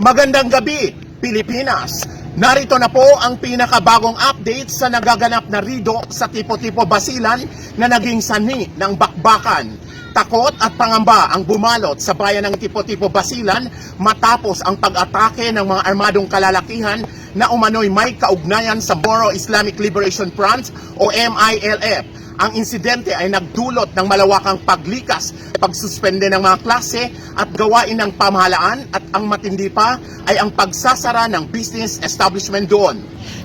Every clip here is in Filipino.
Magandang gabi, Pilipinas! Narito na po ang pinakabagong update sa nagaganap na rido sa tipo-tipo basilan na naging sanhi ng bakbakan. Takot at pangamba ang bumalot sa bayan ng tipo-tipo basilan matapos ang pag-atake ng mga armadong kalalakihan na umano'y may kaugnayan sa Moro Islamic Liberation Front o MILF. Ang insidente ay nagdulot ng malawakang paglikas, pagsuspende ng mga klase at gawain ng pamahalaan at ang matindi pa ay ang pagsasara ng business establishment doon.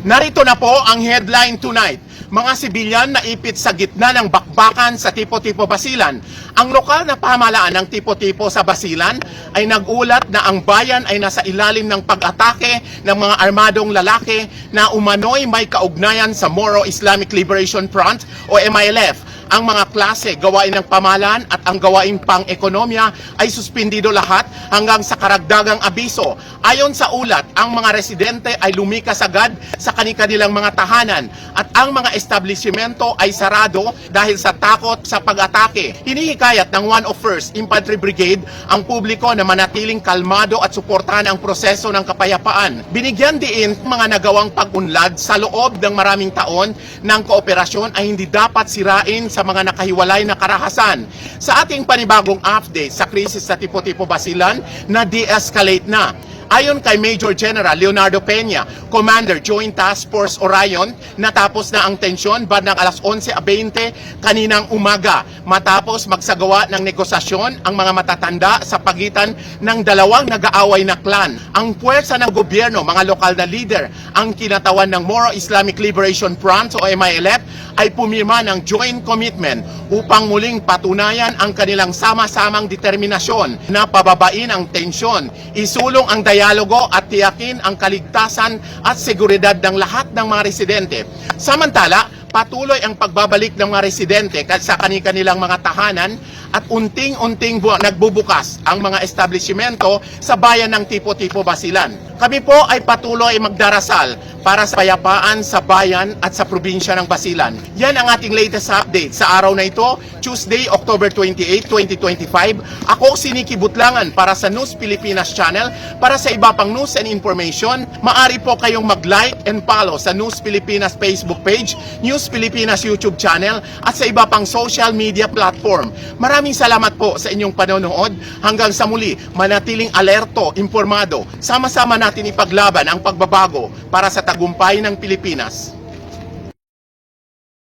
Narito na po ang headline tonight. Mga sibilyan na ipit sa gitna ng bakbakan sa Tipo-Tipo Basilan. Ang lokal na pamahalaan ng Tipo-Tipo sa Basilan ay nagulat na ang bayan ay nasa ilalim ng pag-atake ng mga armadong lalaki na umano'y may kaugnayan sa Moro Islamic Liberation Front o MILF. Ang mga klase, gawain ng pamahalaan at ang gawain pang-ekonomya ay suspindido lahat hanggang sa karagdagang abiso. Ayon sa ulat, ang mga residente ay lumikas agad sa kanilang mga tahanan at ang mga establishmento ay sarado dahil sa takot sa pag-atake. Hinihikayat ng 101st Infantry Brigade ang publiko na manatiling kalmado at suportahan ang proseso ng kapayapaan. Binigyan diin mga nagawang pag-unlad sa loob ng maraming taon ng kooperasyon ay hindi dapat sirain sa mga nakahiwalay na karahasan. Sa ating panibagong update sa krisis sa Tipo-Tipo Basilan na de-escalate na. Ayon kay Major General Leonardo Peña, Commander Joint Task Force Orion, natapos na ang tensyon bandang alas 11.20 kaninang umaga matapos magsagawa ng negosasyon ang mga matatanda sa pagitan ng dalawang nag-aaway na klan. Ang puwersa ng gobyerno, mga lokal na leader, ang kinatawan ng Moro Islamic Liberation Front o MILF ay pumirma ng joint commitment upang muling patunayan ang kanilang sama-samang determinasyon na pababain ang tensyon, isulong ang dialogo at tiyakin ang kaligtasan at seguridad ng lahat ng mga residente. Samantala, patuloy ang pagbabalik ng mga residente sa kanilang mga tahanan at unting-unting bu- nagbubukas ang mga establishmento sa bayan ng Tipo-Tipo Basilan. Kami po ay patuloy magdarasal para sa payapaan sa bayan at sa probinsya ng Basilan. Yan ang ating latest update sa araw na ito, Tuesday, October 28, 2025. Ako si Nicky Butlangan para sa News Pilipinas Channel. Para sa iba pang news and information, maari po kayong mag-like and follow sa News Pilipinas Facebook page, News Pilipinas YouTube channel at sa iba pang social media platform. Maraming salamat po sa inyong panonood. Hanggang sa muli, manatiling alerto, informado. Sama-sama natin ipaglaban ang pagbabago para sa tagumpay ng Pilipinas.